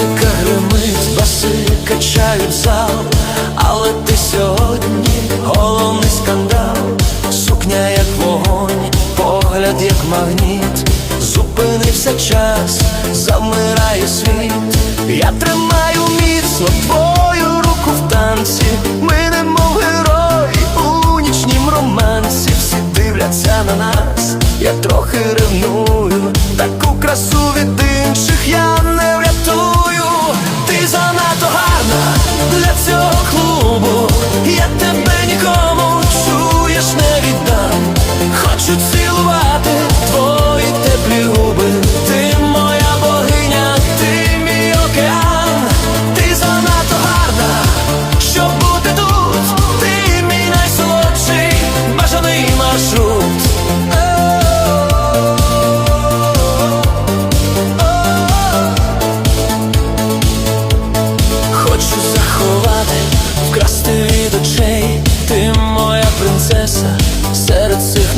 Музика гримить, баси качають зал, але ти сьогодні головний скандал, сукня як вогонь, погляд як магніт, зупинився час, замирає світ. Я тримаю міцно твою руку в танці, ми немов герої у нічнім романсі, всі дивляться на нас, я трохи ревную, таку красу від інших я не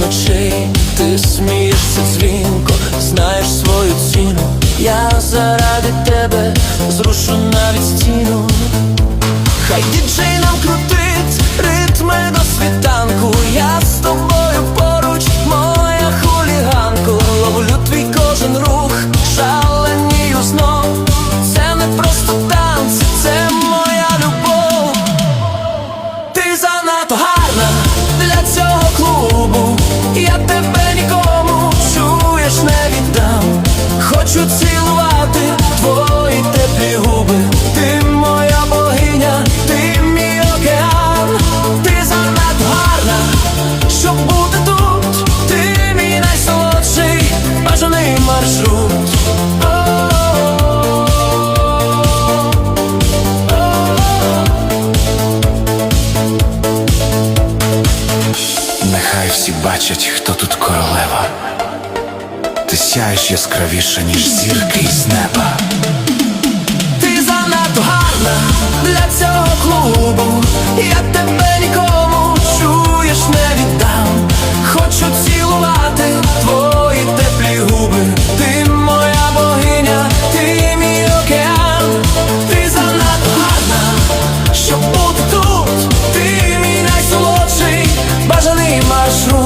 ночей, ти смієшся дзвінко, знаєш свою ціну. Я заради тебе зрушу навіть стіну. Хай діджей маршрут. Нехай всі бачать, хто тут королева. Ти сяєш яскравіше, ніж зірки з неба. Ти занадто гарна для цього su